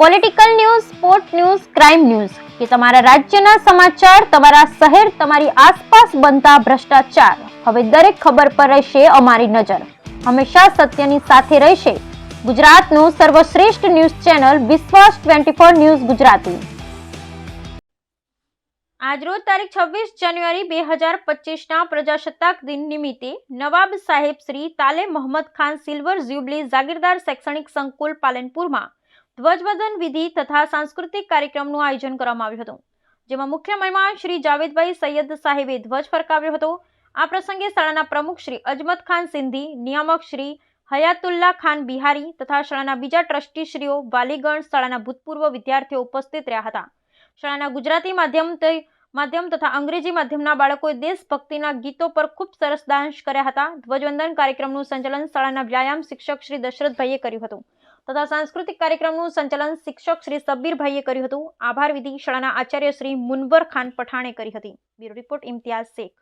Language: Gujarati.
Political news sport news crime news કે તમારા રાજ્યના સમાચાર, તમારા શહેર, તમારી આસપાસ બનતા ભ્રષ્ટાચાર. હવે દરેક ખબર પર રહેશે અમારી નજર. હંમેશા સત્યની સાથે રહેશે. ગુજરાતનું સર્વશ્રેષ્ઠ news channel Vishwas twenty four news Gujarati. આજરોજ તારીખ છવ્વીસ જાન્યુઆરી બે હજાર પચીસના પ્રજાસત્તાક દિન નિમિત્તે નવાબ સાહેબ શ્રી તાલે મોહમ્મદ ખાન સિલ્વર જ્યુબલી જાગીરદાર શૈક્ષણિક સંકુલ પાલનપુરમાં ધ્વજવંદન વિધિ તથા સાંસ્કૃતિક કાર્યક્રમનું આયોજન કરવામાં આવ્યું હતું, જેમાં મુખ્ય મહેમાન શ્રી જાવેદભાઈ સૈયદ સાહેબે ધ્વજ ફરકાવ્યો હતો. આ પ્રસંગે શાળાના પ્રમુખ શ્રી અજમત ખાન સિંધી, નિયામક શ્રી હયાતુલ્લા ખાન બિહારી તથા શાળાના બીજા ટ્રસ્ટીશ્રીઓ વાલીગણ શાળાના ભૂતપૂર્વ વિદ્યાર્થીઓ ઉપસ્થિત રહ્યા હતા. શાળાના ગુજરાતી માધ્યમ તે- માધ્યમ તથા અંગ્રેજી માધ્યમના બાળકોએ દેશભક્તિના ગીતો પર ખૂબ સરસ ડાન્સ કર્યા હતા. ધ્વજવંદન કાર્યક્રમનું સંચાલન શાળાના વ્યાયામ શિક્ષક શ્રી દશરથભાઈએ કર્યું હતું તથા સાંસ્કૃતિક કાર્યક્રમનું સંચાલન શિક્ષક શ્રી સબ્બીરભાઈએ કર્યું હતું. આભાર વિધિ શાળાના આચાર્ય શ્રી મુનવર ખાન પઠાણે કરી હતી. Bureau report Imtiyaz Shaikh.